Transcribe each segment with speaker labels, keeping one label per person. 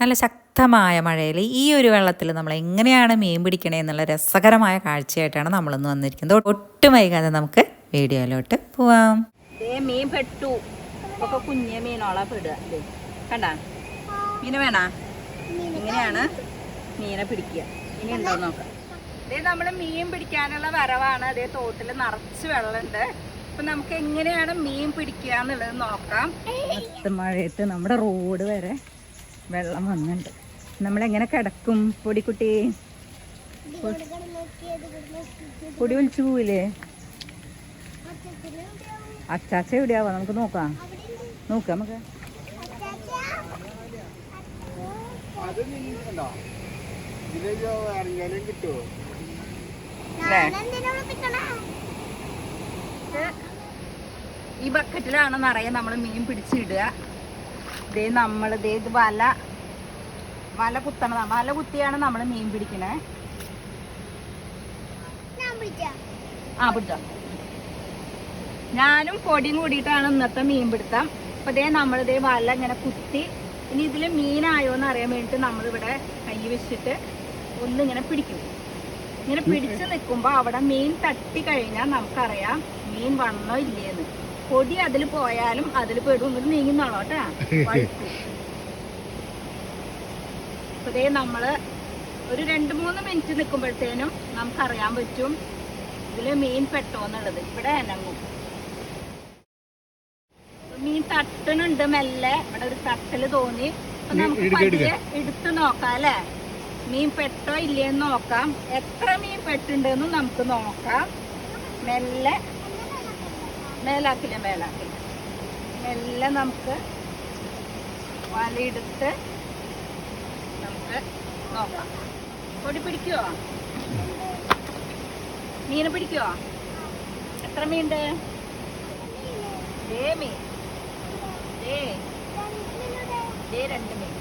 Speaker 1: നല്ല ശക്തമായ മഴയിൽ ഈ ഒരു വെള്ളത്തിൽ നമ്മൾ എങ്ങനെയാണ് മീൻ പിടിക്കണേ എന്നുള്ള രസകരമായ കാഴ്ചയായിട്ടാണ് നമ്മളൊന്ന് വന്നിരിക്കുന്നത്. ഒട്ടും വൈകാതെ നമുക്ക് വീഡിയോയിലോട്ട് പോവാം.
Speaker 2: മീൻ പെട്ടു. കുഞ്ഞ മീന് പിടിക്കുക. ഇനി നോക്കാം. നമ്മൾ മീൻ പിടിക്കാനുള്ള വരവാണ്. അതേ തോട്ടിൽ നിറച്ച് വെള്ളമുണ്ട്. അപ്പൊ നമുക്ക് എങ്ങനെയാണ് മീൻ പിടിക്കുക എന്നുള്ളത് നോക്കാം. മഴയത്ത് നമ്മുടെ റോഡ് വരെ വെള്ളം വന്നിട്ടുണ്ട് നമ്മളെങ്ങനെ കിടക്കും പൊടിക്കുട്ടി? പൊടി ഒലിച്ചു പോവില്ലേ അച്ചാച്ച എവിടെയാവാ? നമുക്ക് നോക്കാം. നോക്കാം നമുക്ക്. ഈ ബക്കറ്റിലാണ് നിറയെ നമ്മൾ മീൻ പിടിച്ചിടുക ഇതേ നമ്മൾ ഇതേ ഇത് വല വല കുത്തണതാ. വല കുത്തിയാണ് നമ്മൾ മീൻ പിടിക്കണേ. ആ പിടിച്ചോ. ഞാനും പൊടിയും കൂടിയിട്ടാണ് ഇന്നത്തെ മീൻ പിടുത്തം. അപ്പൊ ഇതേ നമ്മളിതേ വല ഇങ്ങനെ കുത്തി. ഇനി ഇതിൽ മീനായോ എന്ന് അറിയാൻ വേണ്ടിട്ട് നമ്മളിവിടെ കൈ വെച്ചിട്ട് ഒന്നിങ്ങനെ പിടിക്കും. ഇങ്ങനെ പിടിച്ചു നിൽക്കുമ്പോ അവിടെ മീൻ തട്ടി കഴിഞ്ഞാൽ നമുക്കറിയാം മീൻ വന്നോ ഇല്ലേന്ന് പൊടി അതിൽ പോയാലും അതിൽ പെടും എന്നിട്ട് നീങ്ങുന്നോളോ കേട്ടാ? നമ്മൾ ഒരു രണ്ട് മൂന്ന് മിനിറ്റ് നിൽക്കുമ്പോഴത്തേനും നമുക്കറിയാൻ പറ്റും ഇതിൽ മീൻ പെട്ടോന്നുള്ളത് ഇവിടെ അനങ്ങും. മീൻ തട്ടണുണ്ട് മെല്ലെ. ഇവിടെ ഒരു തട്ടൽ തോന്നി. അപ്പൊ നമുക്ക് പതിയെ എടുത്ത് നോക്കാം അല്ലേ? മീൻ പെട്ടോ ഇല്ലേന്ന് നോക്കാം. എത്ര മീൻ പെട്ടുണ്ടെന്നും നമുക്ക് നോക്കാം. മെല്ലെ മേലാക്കില്ല മേലാക്കില്ല. മെല്ലെ നമുക്ക് വലയെടുത്ത് നമുക്ക് നോക്കാം. പൊടി പിടിക്കുവോ? മീനെ പിടിക്കുവോ? എത്ര മീനുണ്ട്? ദേ മീൻ. ദേ ദേ രണ്ട് മീൻ.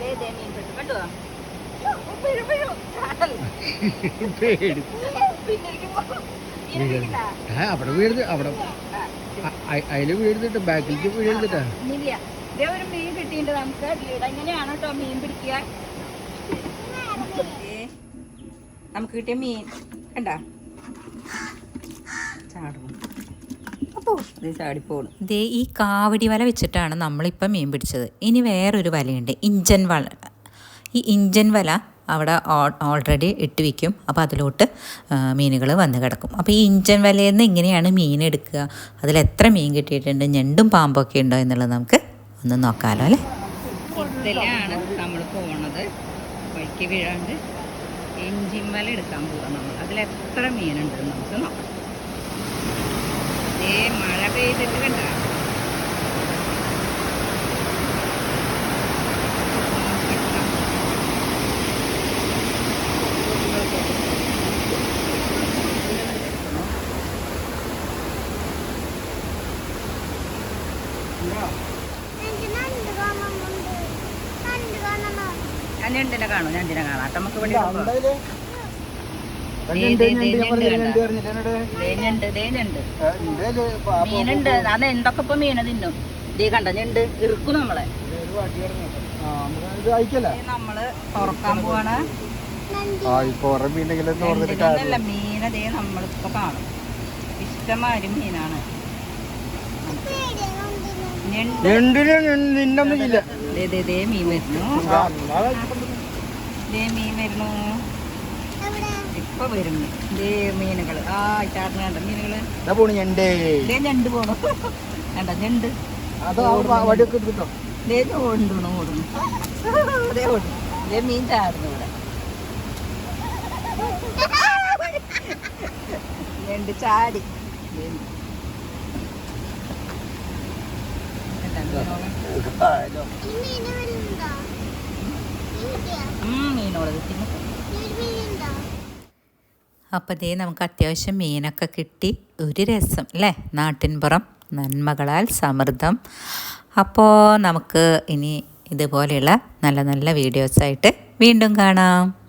Speaker 2: ദേ ദേ മീൻ പെട്ടു കണ്ടോ. പിന്നെ
Speaker 3: ആ, അവിടെ വീഴുന്നത് അവിടെ. അതിൽ വീഴുന്നിട്ട് ബാക്കിലേക്ക് വീഴുന്നിട്ടാ
Speaker 2: ഇല്ല. ഇതേ ഒരു മീൻ കിട്ടിയിട്ടുണ്ട് നമുക്ക്. എങ്ങനെയാണ് കേട്ടോ മീൻ പിടിക്കുക നമുക്ക് കിട്ടിയ മീൻ. കണ്ട? ചാടും ചാടിപ്പോണു
Speaker 1: ദേ ഈ കാവടി വല വെച്ചിട്ടാണ് നമ്മളിപ്പം മീൻ പിടിച്ചത്. ഇനി വേറൊരു വലയുണ്ട്. ഇഞ്ചൻ വല ഈ ഇഞ്ചൻ വല അവിടെ ഓൾറെഡി ഇട്ട് വയ്ക്കും അപ്പോൾ അതിലോട്ട് മീനുകൾ വന്ന് കിടക്കും. അപ്പോൾ ഈ ഇഞ്ചൻ വലയിൽ നിന്ന് എങ്ങനെയാണ് മീൻ എടുക്കുക. അതിൽ എത്ര മീൻ കിട്ടിയിട്ടുണ്ട്? ഞണ്ടും പാമ്പൊക്കെ ഉണ്ടോ എന്നുള്ളത് നമുക്ക് ഒന്ന് നോക്കാമല്ലോ അല്ലേ?
Speaker 2: ഇതിലാണ് നമ്മൾ പോണത്. വഴിക്ക് വീഴാണ്ട് ഇഞ്ചിൻ വല എടുക്കാൻ പോകാം നമ്മൾ. അതിൽ എത്ര മീനുണ്ട് നമുക്ക് നോക്കാം. ഏ മഴ പെയ്തിട്ട് കണ്ട? ഞണ്ടിനെ കാണും. ഞണ്ടിനെ കാണാം? അപ്പൊ നമുക്ക് വേണ്ടി മീനുണ്ട് അത് എന്തൊക്കെ ഇപ്പൊ മീന തിന്നും? ദേ കണ്ട? ഞണ്ട് ഇറുക്കും നമ്മളെ. നമ്മൾ തുറക്കാൻ പോവാണ്.
Speaker 3: മീനതേ ഇപ്പൊ കുറെ മീനെങ്കിലും ഓർന്നിട്ട്
Speaker 2: ഞണ്ടിനൊന്നല്ല മീന ദേ നമ്മളിപ്പോ കാണും. ഇഷ്ടമാതിരി മീനാണ്. ഞണ്ടിനെ
Speaker 3: എന്തിനു
Speaker 2: ദേ മീൻ വരുന്നു. ദേ മീൻ വരുന്നു. ഇപ്പൊ വരും മീൻ. ദേ മീനുകൾ. ആ ചാടുന്ന കണ്ട മീനുകൾ.
Speaker 3: ഇതാ ഞണ്ടേ.
Speaker 2: പോണു. കണ്ട ഞണ്ട്. ദേ ഓടുന്നു. ഓടുന്നു ദേ ഓടുന്നു. ദേ മീൻ ചാടുന്നു ഇവിടെ. ഞണ്ട് ചാടി. മീനോളെ തിന്നു
Speaker 1: ദേ നമുക്ക് അത്യാവശ്യം മീനൊക്കെ കിട്ടി. ഒരു രസം അല്ലേ? നാട്ടിൻപുറം നന്മകളാൽ സമൃദ്ധം. അപ്പോൾ നമുക്ക് ഇനി ഇതുപോലെയുള്ള നല്ല നല്ല വീഡിയോസായിട്ട് വീണ്ടും കാണാം.